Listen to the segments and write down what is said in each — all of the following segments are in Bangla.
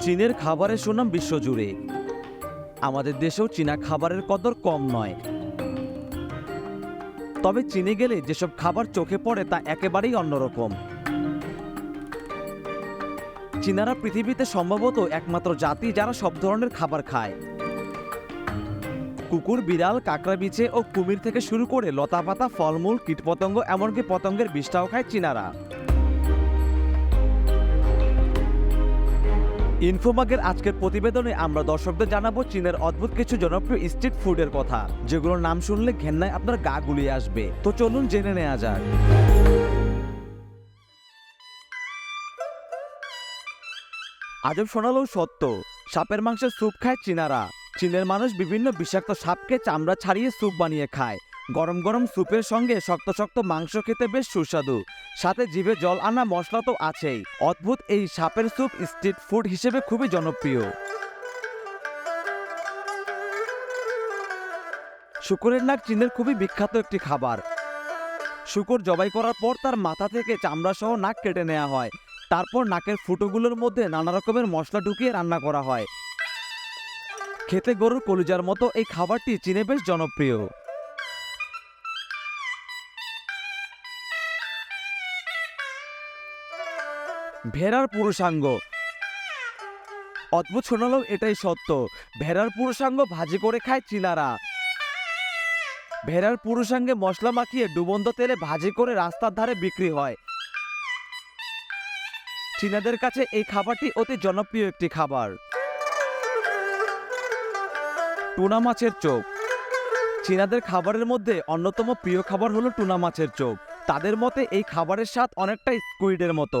চীনের খাবারের সুনাম বিশ্বজুড়ে। আমাদের দেশেও চীনা খাবারের কদর কম নয়। তবে চীনে গেলে যেসব খাবার চোখে পড়ে তা একেবারেই অন্যরকম। চীনারা পৃথিবীতে সম্ভবত একমাত্র জাতি যারা সব ধরনের খাবার খায়। কুকুর, বিড়াল কাঁকড়া বিছে ও কুমির থেকে শুরু করে লতাপাতা, ফলমূল, কীটপতঙ্গ, এমনকি পতঙ্গের বিষটাও খায় চীনারা। ইনফোমাগের আজকের প্রতিবেদনে আমরা দর্শকদের জানাব চীনের অদ্ভুত কিছু জনপ্রিয় স্ট্রিট ফুডের কথা, যেগুলোর নাম শুনলে ঘেন্নায় আপনার গা গুলিয়ে আসবে। তো চলুন জেনে নেওয়া যাক। আজব শোনালেও সত্য, সাপের মাংসের স্যুপ খায় চীনারা। চীনের মানুষ বিভিন্ন বিষাক্ত সাপকে চামড়া ছাড়িয়ে স্যুপ বানিয়ে খায়। গরম গরম স্যুপের সঙ্গে শক্ত শক্ত মাংস খেতে বেশ সুস্বাদু। সাথে জিভে জল আনা মশলা তো আছেই। অদ্ভুত এই সাপের স্যুপ স্ট্রিট ফুড হিসেবে খুবই জনপ্রিয়। শুকুরের নাক চীনের খুবই বিখ্যাত একটি খাবার। শুকুর জবাই করার পর তার মাথা থেকে চামড়া সহ নাক কেটে নেওয়া হয়। তারপর নাকের ফুটোগুলোর মধ্যে নানা রকমের মশলা ঢুকিয়ে রান্না করা হয়। খেতে গরুর কলিজার মতো এই খাবারটি চীনে বেশ জনপ্রিয়। ভেড়ার পুরুষাঙ্গ। অদ্ভুত শোনালেও এটাই সত্য। ভেড়ার পুরুষাঙ্গ ভাজি করে খায় চীনারা। ভেড়ার পুরুষাঙ্গে মশলা মাখিয়ে ডুবন্ত তেলে ভাজি করে রাস্তার ধারে বিক্রি হয়। চীনাদের কাছে এই খাবারটি অতি জনপ্রিয় একটি খাবার। টুনা মাছের চোখ। চীনাদের খাবারের মধ্যে অন্যতম প্রিয় খাবার হলো টুনা মাছের চোখ। তাদের মতে এই খাবারের স্বাদ অনেকটা স্কুইডের মতো।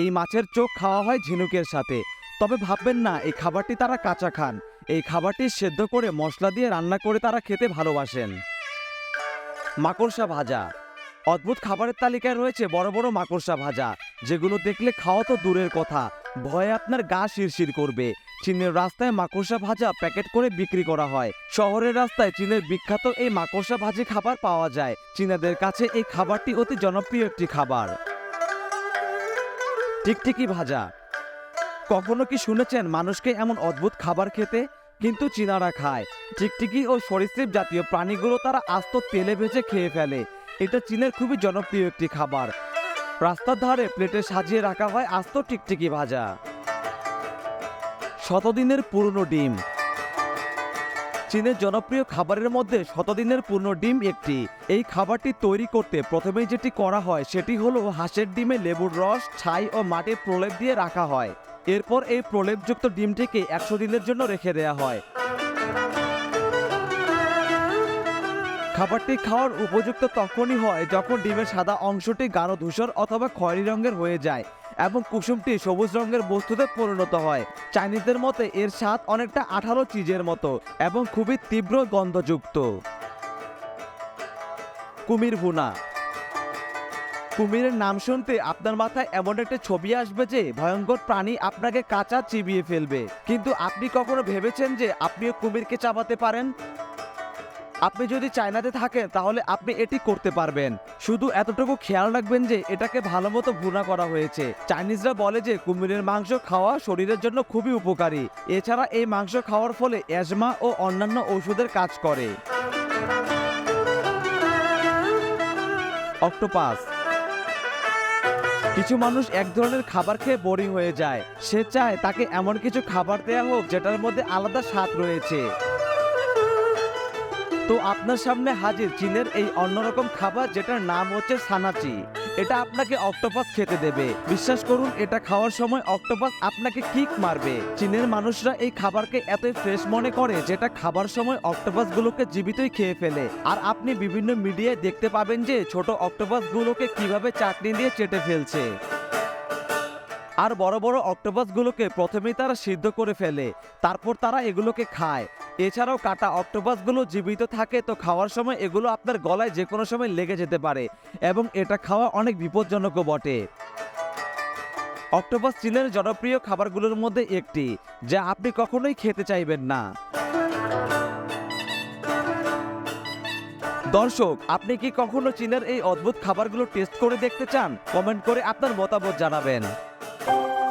এই মাছের চোখ খাওয়া হয় ঝিনুকের সাথে। তবে ভাববেন না, এই খাবারটি তারা কাঁচা খান। এই খাবারটি সেদ্ধ করে মশলা দিয়ে রান্না করে তারা খেতে ভালোবাসেন। মাকড়সা ভাজা। অদ্ভুত খাবারের তালিকায় রয়েছে বড় বড় মাকড়সা ভাজা, যেগুলো দেখলে খাওয়া তো দূরের কথা। ভয়ে আপনার গা শিরশির করবে। চীনের রাস্তায় মাকড়সা ভাজা প্যাকেট করে বিক্রি করা হয়। শহরের রাস্তায় চীনের বিখ্যাত এই মাকড়সা ভাজি খাবার পাওয়া যায়। চীনাদের কাছে এই খাবারটি অতি জনপ্রিয় একটি খাবার। টিকটিকি ভাজা। কখনো কি শুনেছেন মানুষকে এমন অদ্ভুত খাবার খেতে? কিন্তু চীনারা খায়। টিকটিকি ও সরীসৃপ জাতীয় প্রাণীগুলো তারা আস্ত তেলে ভেজে খেয়ে ফেলে। এটা চীনের খুবই জনপ্রিয় একটি খাবার। রাস্তার ধারে প্লেটে সাজিয়ে রাখা হয় আস্ত টিকটিকি ভাজা। শতদিনের পুরনো ডিম। চীনের জনপ্রিয় খাবারের মধ্যে শতদিনের পুরনো ডিম একটি। এই খাবারটি তৈরি করতে প্রথমেই যেটি করা হয়, সেটি হলো হাঁসের ডিমে লেবুর রস, ছাই ও মাটির প্রলেপ দিয়ে রাখা হয়। এরপর এই প্রলেপযুক্ত ডিমটিকে একশো দিনের জন্য রেখে দেওয়া হয়। খাবারটি খাওয়ার উপযুক্ত তখনই হয় যখন ডিমের সাদা অংশটি গাঢ় ধূসর অথবা খয়েরি রঙের হয়ে যায় এবং কুসুমটি সবুজ রঙের বস্তুতে পরিণত হয়। চাইনিজদের মতে এর স্বাদ অনেকটা আঠালো চিজের মতো এবং খুবই তীব্র গন্ধযুক্ত। কুমির ভুনা। কুমিরের নাম শুনতে আপনার মাথায় এমন একটা ছবি আসবে যে ভয়ঙ্কর প্রাণী আপনাকে কাঁচা চিবিয়ে ফেলবে। কিন্তু আপনি কখনো ভেবেছেন যে আপনিও কুমিরকে চাবাতে পারেন? আপনি যদি চায়নাতে থাকেন, তাহলে আপনি এটি করতে পারবেন। শুধু এতটুকু খেয়াল রাখবেন যে, এটাকে ভালো মতো ভুনা করা হয়েছে। চাইনিজরা বলে যে, কুমিরের মাংস খাওয়া শরীরের জন্য খুবই উপকারী। এছাড়া এই মাংস খাওয়ার ফলে অ্যাজমা ও অন্যান্য ওষুধের কাজ করে। অক্টোপাস। কিছু মানুষ এক ধরনের খাবার খেয়ে বোরিং হয়ে যায়। সে চায় তাকে এমন কিছু খাবার দেয়া হোক, যেটার মধ্যে আলাদা স্বাদ রয়েছে। তো আপনার সামনে হাজির চীনের এই অন্যরকম খাবার যেটার নাম হচ্ছে সানাচি। এটা আপনাকে অক্টোপাস খেতে দেবে। বিশ্বাস করুন, এটা খাওয়ার সময় অক্টোপাস আপনাকে কিক মারবে। চীনের মানুষরা এই খাবারকে এতই ফ্রেশ মনে করে যেটা খাবার সময় অক্টোপাসগুলোকে জীবিতই খেয়ে ফেলে। আর আপনি বিভিন্ন মিডিয়ায় দেখতে পাবেন যে ছোট অক্টোপাসগুলোকে কীভাবে চাটনি দিয়ে চেটে ফেলছে। আর বড় বড় অক্টোপাসগুলোকে প্রথমেই তারা সিদ্ধ করে ফেলে, তারপর তারা এগুলোকে খায়। এছাড়াও কাটা অক্টোপাসগুলো জীবিত থাকে, তো খাওয়ার সময় এগুলো আপনার গলায় যে কোনো সময় লেগে যেতে পারে এবং এটা খাওয়া অনেক বিপজ্জনকও বটে। অক্টোপাস চীনের জনপ্রিয় খাবারগুলোর মধ্যে একটি, যা আপনি কখনোই খেতে চাইবেন না। দর্শক, আপনি কি কখনো চীনের এই অদ্ভুত খাবারগুলো টেস্ট করে দেখতে চান? কমেন্ট করে আপনার মতামত জানাবেন। you